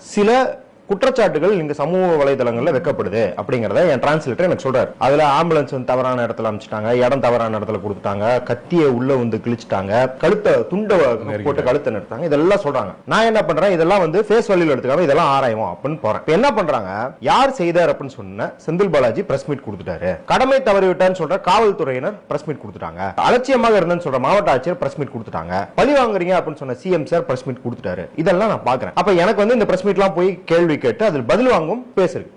si la குற்றச்சாட்டுகள் இங்க சமூக வலைதளங்கள்ல வைக்கப்படுது அப்படிங்கறத என் டிரான்ஸ்லேட்டர் எனக்கு சொல்றாரு. அதுல ஆம்புலன்ஸ் வந்து தவறான இடத்துல அமைச்சிட்டாங்க இடம் தவறான இடத்துல கொடுத்துட்டாங்க கத்திய உள்ள வந்து கிழிச்சிட்டாங்க கழுத்தை துண்டை போட்டு கழுத்தை நிறுத்தாங்க இதெல்லாம் சொல்றாங்க. நான் என்ன பண்றேன்? இதெல்லாம் வந்து ஃபேஸ் வேல்யூல எடுத்துக்காம இதெல்லாம் ஆராயும் அப்படின்னு போறேன். இப்ப என்ன பண்றாங்க? யார் செய்தார் அப்படின்னு சொன்ன செந்தில் பாலாஜி பிரஸ் மீட் கொடுத்துட்டாரு. கடமை தவறிவிட்டான்னு சொல்ற காவல்துறையினர் பிரஸ் மீட் கொடுத்துட்டாங்க. அலட்சியமாக இருந்தேன்னு சொல்ற மாவட்ட ஆட்சியர் பிரஸ் மீட் கொடுத்துட்டாங்க. பழி வாங்குறீங்க அப்படின்னு சொன்ன சிஎம் சார் பிரஸ் மீட் கொடுத்துட்டாரு. இதெல்லாம் நான் பாக்குறேன். அப்ப எனக்கு வந்து இந்த பிரஸ் மீட்லாம் போய் கேள்வி கேட்டு அதில் பதில் வாங்கும் பேசுறது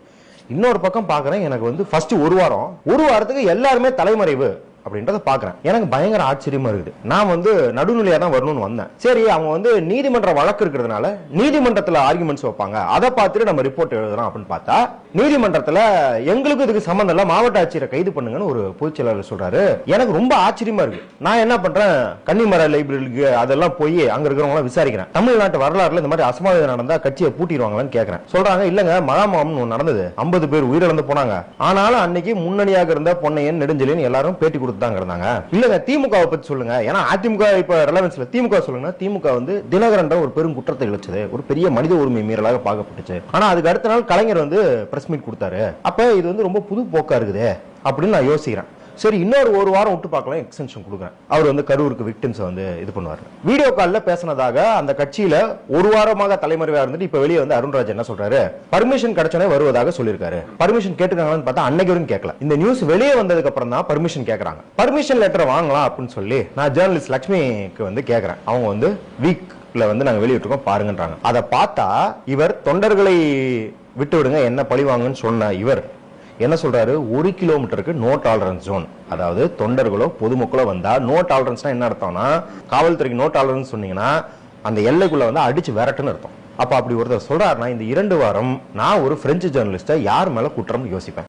இன்னொரு பக்கம் பார்க்குறேன் எனக்கு வந்து ஃபர்ஸ்ட் ஒரு வாரம் ஒரு வாரத்துக்கு எல்லாருமே தலைமறைவு. அப்படின்றத பாக்குறேன் எனக்கு பயங்கர ஆச்சரியமா இருக்குது. நான் வந்து நடுநிலையா தான் வரணும்னு வந்தேன். சரி அவங்க வந்து நீதிமன்ற வழக்கு இருக்கிறதுனால நீதிமன்றத்துல ஆர்குமெண்ட்ஸ் வைப்பாங்க. அதை பார்த்துட்டு நம்ம ரிப்போர்ட் எழுதுறோம் அப்படின்னு பார்த்தா நீதிமன்றத்துல எங்களுக்கு இதுக்கு சம்பந்தம் இல்ல மாவட்ட ஆட்சியரை கைது பண்ணுங்கன்னு ஒரு பொதுச் செயலாளர் சொல்றாரு. எனக்கு ரொம்ப ஆச்சரியமா இருக்கு. நான் என்ன பண்றேன்? கன்னிமர லைப்ரரிக்கு அதெல்லாம் போய் அங்க இருக்கிறவங்க விசாரிக்கிறேன். தமிழ்நாட்டு வரலாறுல இந்த மாதிரி அசம்பாவிதம் நடந்தா கட்சியை பூட்டிடுவாங்களான்னு கேட்குறேன் சொல்றாங்க இல்லங்க மகாமாமன் நடந்தது. 50 பேர் உயிரிழந்து போனாங்க. ஆனாலும் அன்னைக்கு முன்னணியாக இருந்த பொன்னையன் நெடுஞ்செழியன் எல்லாரும் பேட்டி தான் இருந்தாங்க இல்லங்க திமுகவை பத்தி சொல்லுங்க. ஏன்னா அதிமுக இப்ப ரிலவன்ஸ்ல திமுக சொல்லுங்க திமுக வந்து தினகரன்ற ஒரு பெரும் குற்றத்தை இழைச்சது. ஒரு பெரிய மனித உரிமை மீறலாக பார்க்கப்பட்டுச்சு. ஆனா அதுக்கு அடுத்த நாள் கலைஞர் வந்து பிரஸ் மீட் கொடுத்தாரு. அப்ப இது வந்து ரொம்ப புது போக்கா இருக்குது. அப்படின்னு நான் யோசிக்கிறேன். சரி இன்னொரு ஒரு வாரம் விட்டு பார்க்கலாம் எக்ஸ்டென்ஷன் கொடுக்குறேன். அவர் வந்து கரூருக்கு விக்டிம்ஸை வந்து இது பண்ணுவார். வீடியோ காலில் பேசினதாக அந்த கட்சியில் ஒரு வாரமாக தலைமுறையாக இருந்துட்டு இப்போ வெளியே வந்து அருண்ராஜ் என்ன சொல்றாரு? பர்மிஷன் கிடைச்சோனே வருவதாக சொல்லியிருக்காரு. பர்மிஷன் கேட்டுக்காங்களான்னு பார்த்தா அன்னைக்கு வரைக்கும் கேட்கல. இந்த நியூஸ் வெளியே வந்ததுக்கு அப்புறம் தான் பர்மிஷன் கேட்கறாங்க. பர்மிஷன் லெட்டர் வாங்கலாம் அப்படின்னு சொல்லி நான் ஜேர்னலிஸ்ட் லட்சுமிக்கு வந்து கேட்கறேன். அவங்க வந்து வீக்ல வந்து நாங்க வெளியிட்டிருக்கோம் பாருங்கன்றாங்க. அதை பார்த்தா இவர் தொண்டர்களை விட்டு விடுங்க என்ன பழி வாங்குன்னு சொன்ன இவர் என்ன சொல்றாரு? ஒரு கிலோமீட்டருக்கு நோ டாலரன்ஸ் ஜோன் அதாவது தொண்டர்களோ பொதுமக்களோ வந்தா நோ டாலரன்ஸ்னா என்ன அர்த்தம்னா காவல்துறைக்கு நோ டாலரன்ஸ் சொன்னீங்கன்னா அந்த எல்லைக்குள்ள வந்து அடிச்சு விரட்டுன்னு அர்த்தம். அப்ப அப்படி ஒருத்தர் சொல்றாருன்னா இந்த இரண்டு வாரம் நான் ஒரு பிரெஞ்சு ஜேர்னலிஸ்டா யார் மேல குற்றம் யோசிப்பேன்?